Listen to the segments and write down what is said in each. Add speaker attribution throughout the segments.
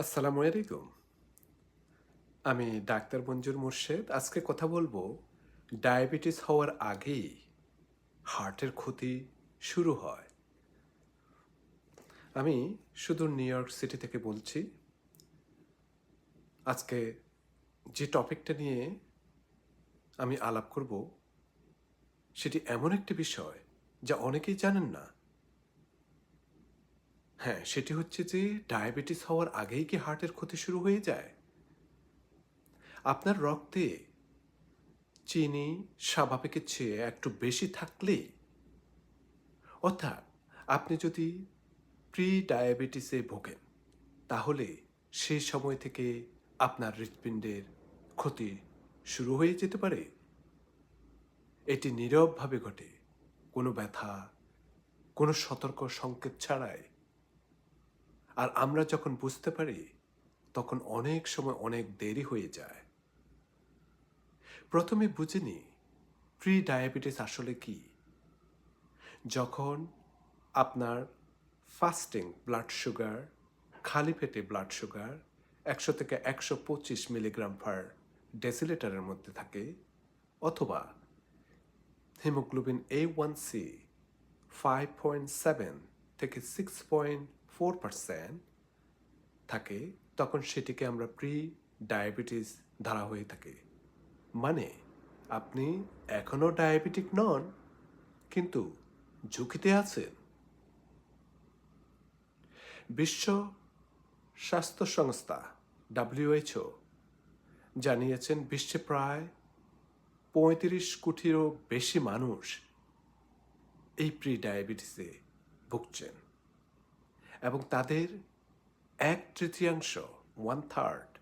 Speaker 1: আসসালামু আলাইকুম। আমি ডাক্তার মঞ্জুর মুর্শেদ। আজকে কথা বলব, ডায়াবেটিস হওয়ার আগেই হার্টের ক্ষতি শুরু হয়। আমি শুধু নিউ ইয়র্ক সিটি থেকে বলছি, আজকে যে টপিকটা নিয়ে আমি আলাপ করব, সেটি এমন একটি বিষয় যা অনেকেই জানেন না হ্যাঁ সেটি হচ্ছে যে ডায়াবেটিস হওয়ার আগেই কি হার্টের ক্ষতি শুরু হয়ে যায়? আপনার রক্তে চিনি স্বাভাবিকের চেয়ে একটু বেশি থাকলেই, অর্থাৎ আপনি যদি প্রি ডায়াবেটিসে ভোগেন, তাহলে সেই সময় থেকে আপনার হৃৎপিণ্ডের ক্ষতি শুরু হয়ে যেতে পারে। এটি নীরবভাবে ঘটে। কোনো ব্যথা, কোনো সতর্ক সংকেত ছাড়াই আর আমরা যখন বুঝতে পারি, তখন অনেক সময় অনেক দেরি হয়ে যায়। প্রথমে বুঝিনি প্রি ডায়াবেটিস আসলে কি? যখন আপনার ফাস্টিং ব্লাড সুগার খালি পেটে ব্লাড সুগার একশো থেকে একশো পঁচিশ মিলিগ্রাম পার ডেসিলিটারের মধ্যে থাকে, অথবা haemoglobin A one C five point seven থেকে সিক্স পয়েন্ট ফোর পার্সেন্ট থাকে, তখন সেটিকে আমরা প্রি ডায়াবেটিস ধরা হয়ে থাকে। মানে আপনি এখনও ডায়াবেটিক নন, কিন্তু ঝুঁকিতে আছেন। বিশ্ব স্বাস্থ্য সংস্থা ডাব্লিউএইচও জানিয়েছেন বিশ্বে প্রায় পঁয়ত্রিশ কোটিরও বেশি মানুষ এই প্রি ডায়াবেটিসে ভুগছেন। এবং তাদের এক তৃতীয়াংশ ওয়ান থার্ড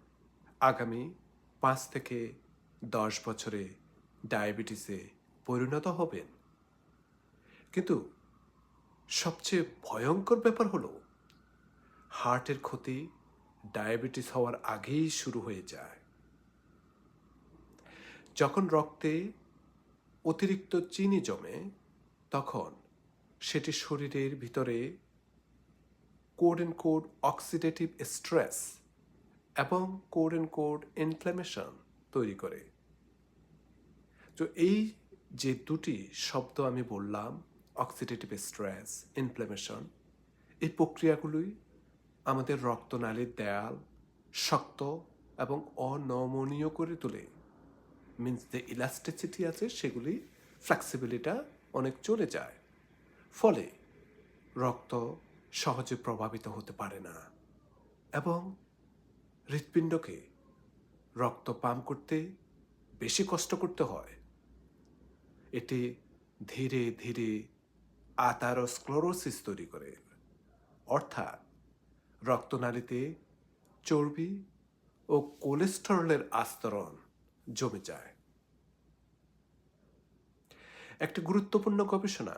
Speaker 1: আগামী পাঁচ থেকে দশ বছরে ডায়াবেটিসে পরিণত হবেন। কিন্তু সবচেয়ে ভয়ঙ্কর ব্যাপার হলো, হার্টের ক্ষতি ডায়াবেটিস হওয়ার আগেই শুরু হয়ে যায়। যখন রক্তে অতিরিক্ত চিনি জমে, তখন সেটি শরীরের ভিতরে code and code oxidative stress এবং কোড এন্ড কোড ইনফ্ল্যামেশন তৈরি করে। তো এই যে দুটি শব্দ আমি বললাম অক্সিডেটিভ স্ট্রেস ইনফ্ল্যামেশন এই প্রক্রিয়াগুলোই আমাদের রক্তনালীর দেয়াল শক্ত এবং অনমনীয় করে তোলে। মিন্স যে ইলাস্টিসিটি আছে, সেগুলি ফ্লেক্সিবিলিটা অনেক চলে যায়। ফলে রক্ত সহজে প্রভাবিত হতে পারে না। এবং হৃৎপিণ্ডকে রক্ত পাম্প করতে বেশি কষ্ট করতে হয়। এটি ধীরে ধীরে আতারোস্ক্লোরোসিস তৈরি করে। অর্থাৎ রক্তনালীতে চর্বি ও কোলেস্টেরলের আস্তরণ জমে যায়। একটি গুরুত্বপূর্ণ গবেষণা,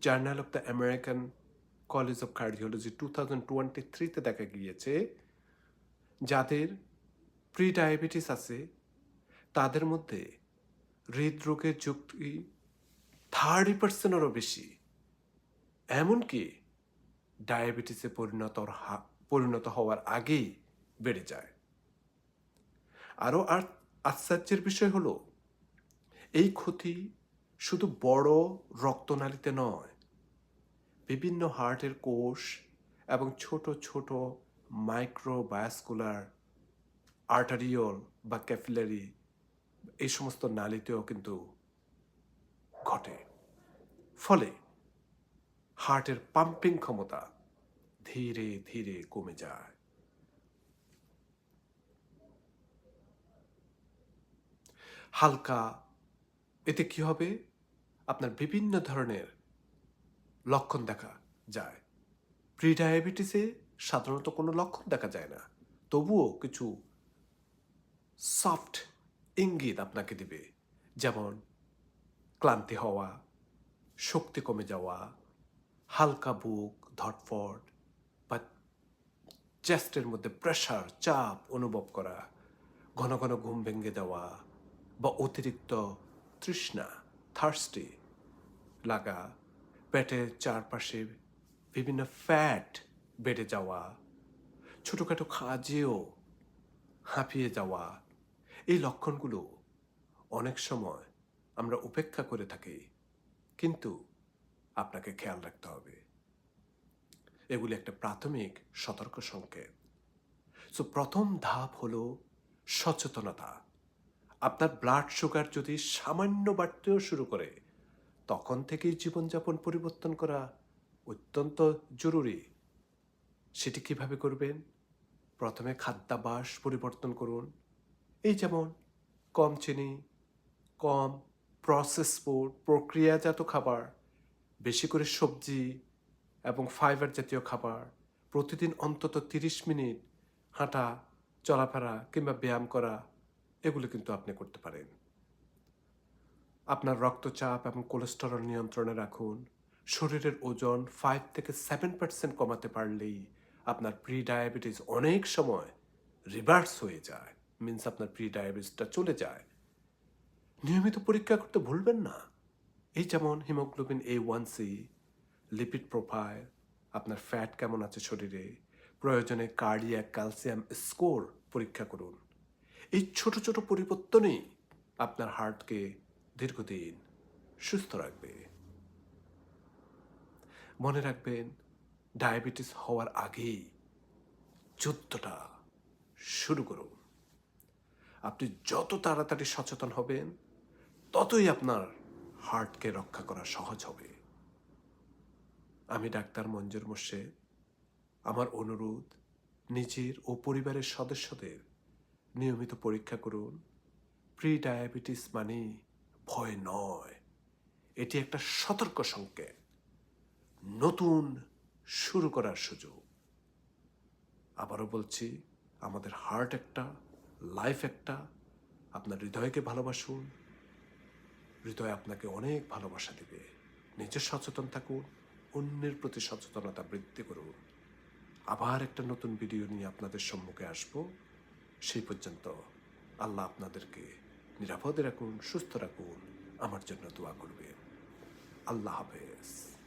Speaker 1: Journal of the American College of Cardiology two thousand twenty থ্রিতে দেখা গিয়েছে, যাদের প্রি ডায়াবেটিস আছে, তাদের মধ্যে হৃদরোগের ঝুঁকি থার্টি পার্সেন্টেরও বেশি। এমনকি ডায়াবেটিসে পরিণত পরিণত হওয়ার আগেই বেড়ে যায়। আরও আর আশ্চর্যের বিষয় হলো, এই ক্ষতি শুধু বড় রক্তনালীতে নয় বিভিন্ন হার্টের কোষ এবং ছোট ছোট মাইক্রোবায়াসকুলার আর্টারিওল বা ক্যাফিলারি এই সমস্ত নালীতেও কিন্তু ঘটে। ফলে হার্টের পাম্পিং ক্ষমতা ধীরে ধীরে কমে যায়। হালকা, এতে কি হবে? আপনার বিভিন্ন ধরনের লক্ষণ দেখা যায়। প্রি ডায়াবেটিসে সাধারণত কোনো লক্ষণ দেখা যায় না। তবুও কিছু সফট ইঙ্গিত আপনাকে দিবে। যেমন, ক্লান্তি হওয়া, শক্তি কমে যাওয়া, হালকা বুক, ধটফট বা চেস্টের মধ্যে প্রেশার চাপ অনুভব করা, ঘন ঘন ঘুম ভেঙে দেওয়া বা অতিরিক্ত তৃষ্ণা, থার্স্টি লাগা পেটের চারপাশে বিভিন্ন ফ্যাট বেড়ে যাওয়া, ছোটোখাটো কাজেও হাঁপিয়ে যাওয়া, এই লক্ষণগুলো অনেক সময় আমরা উপেক্ষা করে থাকি। কিন্তু আপনাকে খেয়াল রাখতে হবে। এগুলি একটা প্রাথমিক সতর্ক সংকেত। সো প্রথম ধাপ হলো সচেতনতা। আপনার ব্লাড সুগার যদি সামান্য বাড়তেও শুরু করে তখন থেকেই জীবনযাপন পরিবর্তন করা অত্যন্ত জরুরি। সেটি কীভাবে করবেন? প্রথমে খাদ্যাভ্যাস পরিবর্তন করুন। এই যেমন কম চিনি, কম প্রসেস ফুড প্রক্রিয়াজাত খাবার, বেশি করে সবজি এবং ফাইবার জাতীয় খাবার, প্রতিদিন অন্তত তিরিশ মিনিট হাঁটা, চলাফেরা কিংবা ব্যায়াম করা, এগুলো কিন্তু আপনি করতে পারেন। আপনার রক্তচাপ এবং কোলেস্টেরল নিয়ন্ত্রণে রাখুন। শরীরের ওজন ফাইভ থেকে সেভেন পার্সেন্ট কমাতে পারলেই আপনার প্রি ডায়াবেটিস অনেক সময় রিভার্স হয়ে যায় মিন্স আপনার প্রি ডায়াবেটিসটা চলে যায়। নিয়মিত পরীক্ষা করতে ভুলবেন না। এই যেমন haemoglobin A one C lipid profile আপনার ফ্যাট কেমন আছে শরীরে, প্রয়োজনে কার্ডিয়াক ক্যালসিয়াম স্কোর পরীক্ষা করুন। এই ছোট ছোট পরিবর্তনই আপনার হার্টকে দীর্ঘদিন সুস্থ রাখবে। মনে রাখবেন, ডায়াবেটিস হওয়ার আগেই যুদ্ধটা শুরু করুন। আপনি যত তাড়াতাড়ি সচেতন হবেন, ততই আপনার হার্টকে রক্ষা করা সহজ হবে। আমি ডাক্তার মঞ্জুর মোর্শেদ। আমার অনুরোধ, নিজের ও পরিবারের সদস্যদের নিয়মিত পরীক্ষা করুন। প্রি ডায়াবেটিস মানে ভয় নয়। এটি একটা সতর্ক সংকেত। নতুন শুরু করার সুযোগ। আবারও বলছি, আমাদের হার্ট একটা লাইফ একটা। আপনার হৃদয়কে ভালোবাসুন। হৃদয় আপনাকে অনেক ভালোবাসা দিবে। নিজে সচেতন থাকুন, অন্যের প্রতি সচেতনতা বৃদ্ধি করুন। আবার একটা নতুন ভিডিও নিয়ে আপনাদের সম্মুখে আসব। সেই পর্যন্ত আল্লাহ আপনাদেরকে নিরাপদে রাখুন সুস্থ রাখুন। আমার জন্য দোয়া করবেন আল্লাহ হাফেজ।